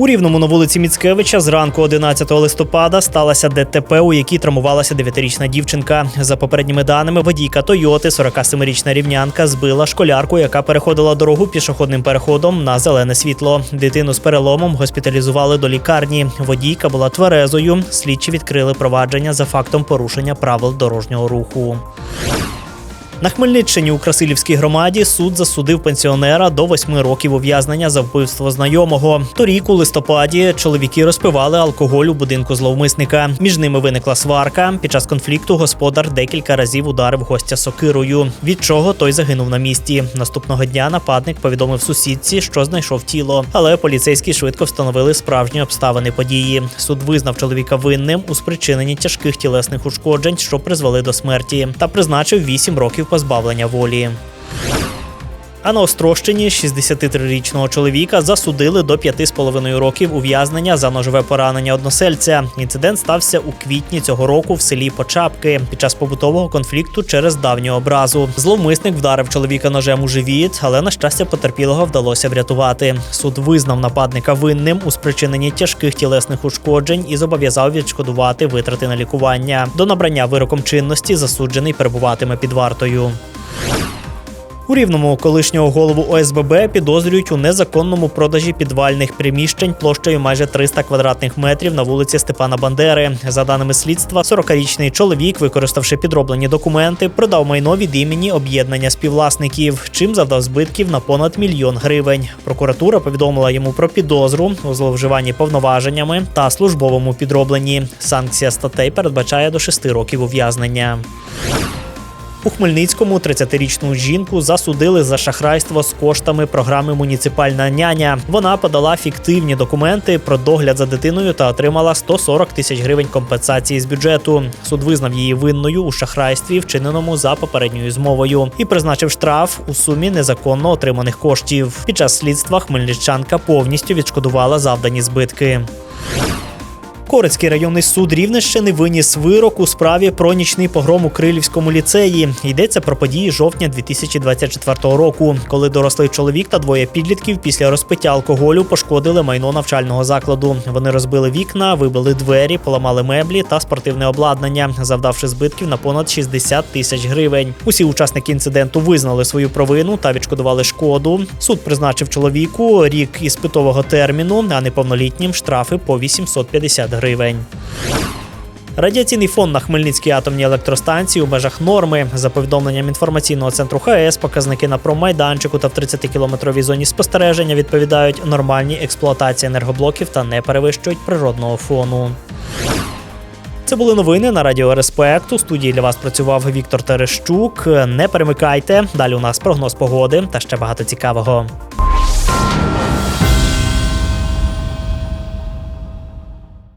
У рівному на вулиці Міцкевича зранку 11 листопада сталося ДТП, у якій травмувалася 9-річна дівчинка. За попередніми даними, водійка Тойоти, 47-річна рівнянка, збила школярку, яка переходила дорогу пішохідним переходом на зелене світло. Дитину з переломом госпіталізували до лікарні. Водійка була тверезою. Слідчі відкрили провадження за фактом порушення правил дорожнього руху. На Хмельниччині у Красилівській громаді суд засудив пенсіонера до восьми років ув'язнення за вбивство знайомого. Торік у листопаді чоловіки розпивали алкоголь у будинку зловмисника. Між ними виникла сварка. Під час конфлікту господар декілька разів ударив гостя сокирою, від чого той загинув на місці. Наступного дня нападник повідомив сусідці, що знайшов тіло. Але поліцейські швидко встановили справжні обставини події. Суд визнав чоловіка винним у спричиненні тяжких тілесних ушкоджень, що призвели до смерті, та призначив 8 років позбавлення волі. А на Острощині 63-річного чоловіка засудили до 5,5 років ув'язнення за ножове поранення односельця. Інцидент стався у квітні цього року в селі Почапки під час побутового конфлікту через давню образу. Зловмисник вдарив чоловіка ножем у живіт, але на щастя потерпілого вдалося врятувати. Суд визнав нападника винним у спричиненні тяжких тілесних ушкоджень і зобов'язав відшкодувати витрати на лікування. До набрання вироком чинності засуджений перебуватиме під вартою. У рівному колишнього голову ОСББ підозрюють у незаконному продажі підвальних приміщень площею майже 300 квадратних метрів на вулиці Степана Бандери. За даними слідства, 40-річний чоловік, використавши підроблені документи, продав майно від імені об'єднання співвласників, чим завдав збитків на понад мільйон гривень. Прокуратура повідомила йому про підозру у зловживанні повноваженнями та службовому підробленні. Санкція статей передбачає до 6 років ув'язнення. У Хмельницькому 30-річну жінку засудили за шахрайство з коштами програми Муніципальна няня. Вона подала фіктивні документи про догляд за дитиною та отримала 140 тисяч гривень компенсації з бюджету. Суд визнав її винною у шахрайстві, вчиненому за попередньою змовою, і призначив штраф у сумі незаконно отриманих коштів. Під час слідства хмельничанка повністю відшкодувала завдані збитки. Корецький районний суд Рівненщини виніс вирок у справі про нічний погром у Крилівському ліцеї. Йдеться про події жовтня 2024 року, коли дорослий чоловік та двоє підлітків після розпиття алкоголю пошкодили майно навчального закладу. Вони розбили вікна, вибили двері, поламали меблі та спортивне обладнання, завдавши збитків на понад 60 тисяч гривень. Усі учасники інциденту визнали свою провину та відшкодували шкоду. Суд призначив чоловіку рік іспитового терміну, а неповнолітнім штрафи по 850 гривень. Радіаційний фон на Хмельницькій атомній електростанції у межах норми. За повідомленням інформаційного центру ХАЕС, показники на промайданчику та в 30-кілометровій зоні спостереження відповідають нормальній експлуатації енергоблоків та не перевищують природного фону. Це були новини на Радіо Респект. У студії для вас працював Віктор Терещук. Не перемикайте. Далі у нас прогноз погоди та ще багато цікавого.